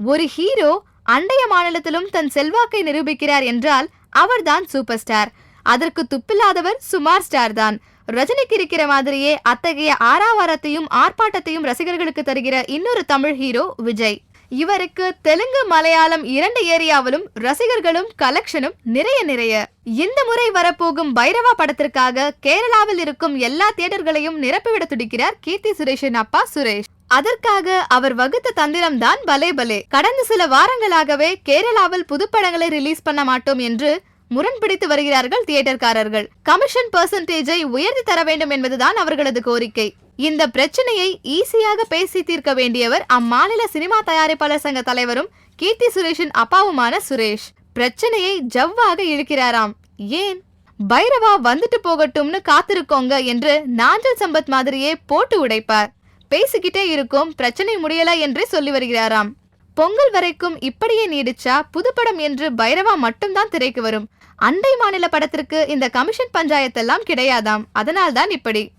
ஒரு ஹீரோ அண்டைய மாநிலத்திலும் தன் செல்வாக்கை நிரூபிக்கிறார் என்றால் அவர்தான் சூப்பர் ஸ்டார் அதற்கு துப்பில்லாதவர் சுமார் ஸ்டார் தான் ரஜினிக்கு இருக்கிற மாதிரியே அத்தகைய ஆறாவாரத்தையும் ஆர்ப்பாட்டத்தையும் ரசிகர்களுக்கு தருகிற இன்னொரு தமிழ் ஹீரோ விஜய். இவருக்கு தெலுங்கு மலையாளம் இரண்டு ஏரியாவிலும் ரசிகர்களும் கலெக்ஷனும் நிறைய நிறைய. இந்த முறை வரப்போகும் பைரவா படத்திற்காக கேரளாவில் இருக்கும் எல்லா தியேட்டர்களையும் நிரப்பிவிட துடிக்கிறார் கீர்த்தி சுரேஷின் அப்பா சுரேஷ். அதற்காக அவர் வகுத்த தந்திரம் தான் பலே பலே. கடந்த சில வாரங்களாகவே கேரளாவில் புதுப்படங்களை ரிலீஸ் பண்ண மாட்டோம் என்று முரண்பிடித்து வருகிறார்கள் தியேட்டர்காரர்கள். கமிஷன் பெர்சன்டேஜை உயர்த்தி தர வேண்டும் என்பதுதான் அவர்களது கோரிக்கை. இந்த பிரச்சனையை ஈஸியாக பேசி தீர்க்க வேண்டியவர் அம்மாநில சினிமா தயாரிப்பாளர் சங்க தலைவரும் கீர்த்தி சுரேஷின் அப்பாவுமான சுரேஷ். பிரச்சனையை ஜவ்வாக இழுக்கிறாராம். ஏன்? பைரவா வந்துட்டு போகட்டும்னு காத்திருக்கோங்க என்று நாஞ்சல் சம்பத் மாதிரியே போட்டு உடைப்பார். பேசிக்கிட்டே இருக்கும் பிரச்சனை முடியல என்றே சொல்லி வருகிறாராம். பொங்கல் வரைக்கும் இப்படியே நீடிச்சா புதுப்படம் என்று பைரவா மட்டும்தான் திரைக்கு வரும். அண்டை மாநில படத்திற்கு இந்த கமிஷன் பஞ்சாயத்தெல்லாம் கிடையாதாம். அதனால்தான் இப்படி.